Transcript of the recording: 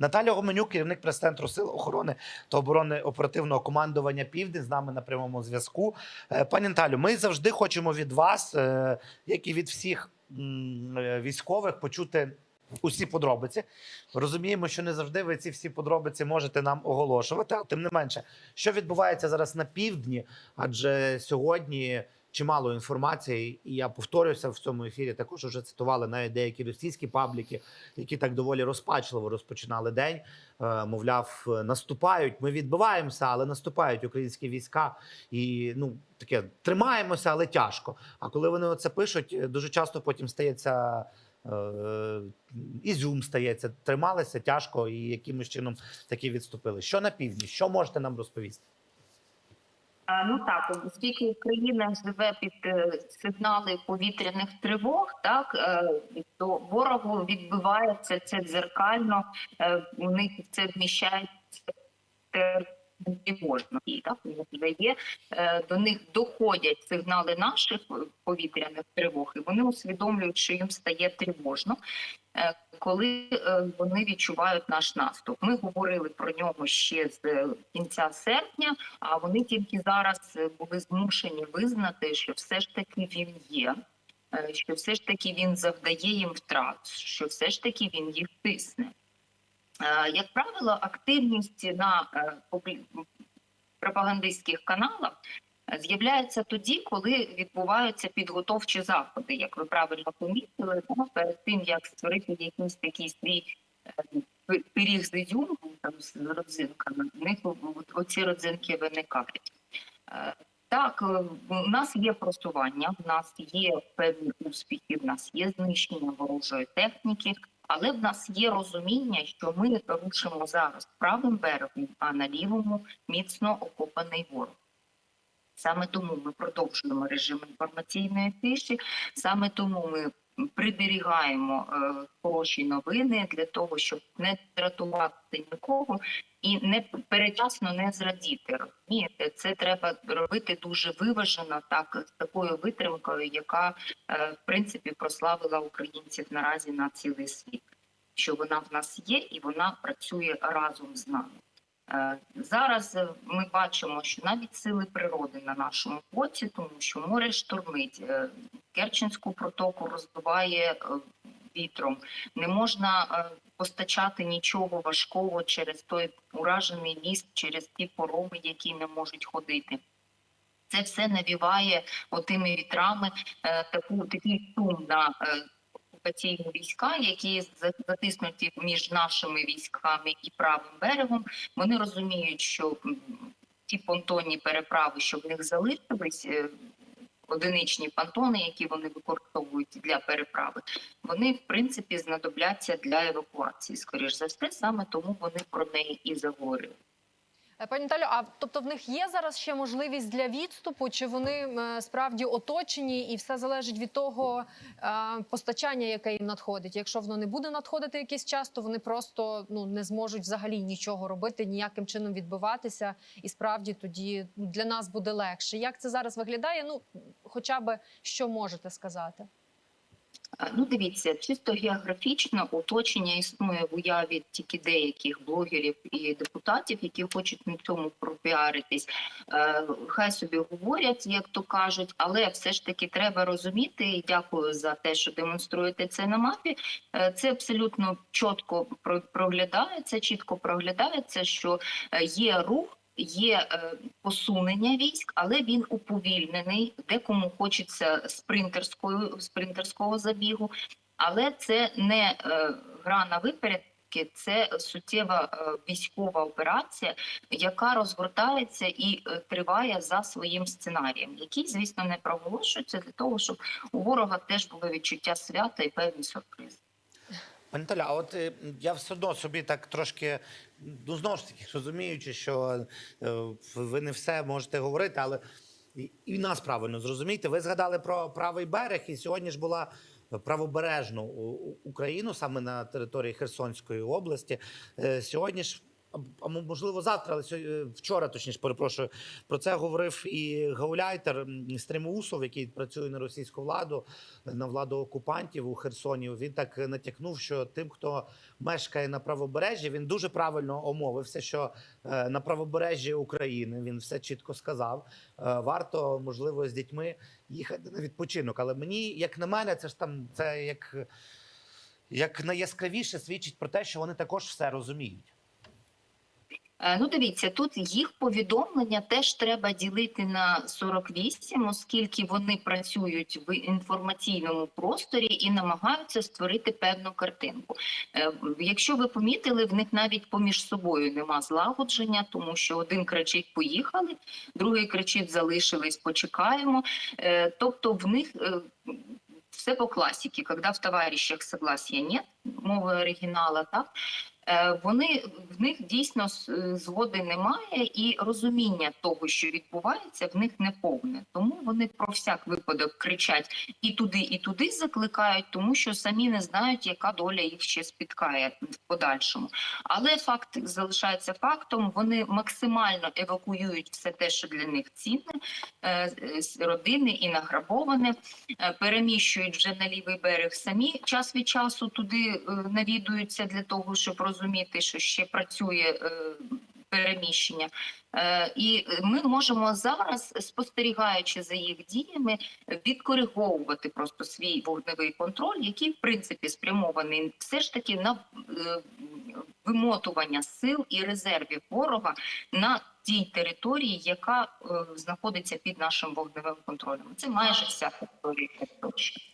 Наталя Гоменюк, керівник прес-центру Сил охорони та оборони оперативного командування Південь, з нами на прямому зв'язку. Е, Пані Наталю, ми завжди хочемо від вас, е, як і від всіх е, військових, почути. Усі подробиці розуміємо, що не завжди ви ці всі подробиці можете нам оголошувати. Але тим не менше, що відбувається зараз на півдні, адже сьогодні чимало інформації, і я повторюся в цьому ефірі. Також вже цитували навіть деякі російські пабліки, які так доволі розпачливо розпочинали день. Е, Мовляв, наступають. Ми відбиваємося, але наступають українські війська. І ну таке тримаємося, але тяжко. А коли вони оце пишуть, дуже часто потім стається. е, Ізюм стається, трималися тяжко і якимось чином таки відступили. Що на півдні? Що можете нам розповісти? Ну так, оскільки Україна живе під е, сигнали повітряних тривог, так е, то ворогу відбивається це дзеркально, е, у них це вміщається можна і так вже є. До них доходять сигнали наших повітряних тривог, і вони усвідомлюють, що їм стає тривожно. Е, Коли е, вони відчувають наш наступ, ми говорили про нього ще з е, кінця серпня. А вони тільки зараз були змушені визнати, що все ж таки він є, що все ж таки він завдає їм втрат, що все ж таки він їх тисне. Як правило, активність на пропагандистських каналах з'являється тоді, коли відбуваються підготовчі заходи, як ви правильно помітили, перед тим як створити якийсь такий свій е, пиріг з ізюмом, там з родзинками, в них оці родзинки виникають. Е, Так, е, у нас є просування, в нас є певні успіхи, в нас є знищення ворожої техніки, але в нас є розуміння, що ми рушимо зараз правим берегом, а на лівому міцно окопаний ворог. Саме тому ми продовжуємо режим інформаційної тиші, саме тому ми приберігаємо е, хороші новини для того, щоб не дратувати нікого і не передчасно не зрадіти. Розумієте, це треба робити дуже виважено, так з такою витримкою, яка е, в принципі прославила українців наразі на цілий світ. Що вона в нас є, і вона працює разом з нами. Е, Зараз е, ми бачимо, що навіть сили природи на нашому боці, тому що море штормить, е, Керченську протоку розбиває вітром. Не можна постачати нічого важкого через той уражений ліс, через ті пороги, які не можуть ходити. Це все навіває отими вітрами таку такий шум на окупаційні війська, які за- затиснуті між нашими військами і правим берегом. Вони розуміють, що ті понтонні переправи, що в них залишились. е, Одиничні понтони, які вони використовують для переправи, вони в принципі знадобляться для евакуації. Скоріш за все, саме тому вони про неї і заговорили. Е, Пані Наталю, а тобто в них є зараз ще можливість для відступу, чи вони е, справді оточені, і все залежить від того е, постачання, яке їм надходить. Якщо воно не буде надходити якийсь час, то вони просто ну не зможуть взагалі нічого робити, ніяким чином відбиватися, і справді тоді ну, для нас буде легше. Як це зараз виглядає? Ну хоча б що можете сказати? Ну, дивіться, чисто географічно оточення існує в уяві тільки деяких блогерів і депутатів, які хочуть на цьому пропіаритись. Е, Хай собі говорять, як то кажуть, але все ж таки треба розуміти. І дякую за те, що демонструєте це на мапі. Е, Це абсолютно чітко проглядається, чітко проглядається, що е, є рух. Є е, посунення військ, але він уповільнений. Декому хочеться спринтерською спринтерського забігу, але це не е, гра на випередки, це суттєва е, військова операція, яка розгортається і триває за своїм сценарієм, який, звісно, не проголошується для того, щоб у ворога теж було відчуття свята і певні сюрпризи. Пані Таля, а от е, я все одно собі так трошки, ну знову ж таки, розуміючи, що е, ви не все можете говорити, але і, нас правильно зрозумійте. Ви згадали про правий берег, і сьогодні ж була правобережну Україну саме на території Херсонської області. Е, Сьогодні ж а- можливо завтра, але сьогодні, вчора, точніше, перепрошую, про це говорив і гауляйтер Стримусов, який працює на російську владу, на владу окупантів у Херсоні. Він так натякнув, що тим, хто мешкає на правобережжі, він дуже правильно омовився, що е, на правобережжі України він все чітко сказав. е, Варто, можливо, з дітьми їхати на відпочинок. Але мені, як на мене, це ж там це як, як найяскравіше свідчить про те, що вони також все розуміють. Е, Ну, дивіться, тут їх повідомлення теж треба ділити на 48, оскільки вони працюють в інформаційному просторі і намагаються створити певну картинку. Е, Якщо ви помітили, в них навіть поміж собою нема злагодження, тому що один кричить поїхали, другий кричить залишились, почекаємо. Е, Тобто в них все по класіки, коли в товаришах согласия нет, мови оригінала, так вони в них дійсно е, згоди немає, і розуміння того, що відбувається, в них не повне. Тому вони про всяк випадок кричать і туди, і туди закликають, тому що самі не знають, яка доля їх ще спіткає в подальшому. Але факт залишається фактом. Вони максимально евакуюють все те, що для них цінне, е, родини і награбоване, е, переміщують вже на лівий берег самі час від часу туди е, навідуються для того, щоб розуміти, що ще працює е, переміщення. Е, І ми можемо зараз, спостерігаючи за їх діями, відкориговувати просто свій вогневий контроль, який в принципі спрямований все ж таки на е, вимотування сил і резервів ворога на тій території, яка знаходиться під нашим вогневим контролем. Це майже вся територія. Херсонщини.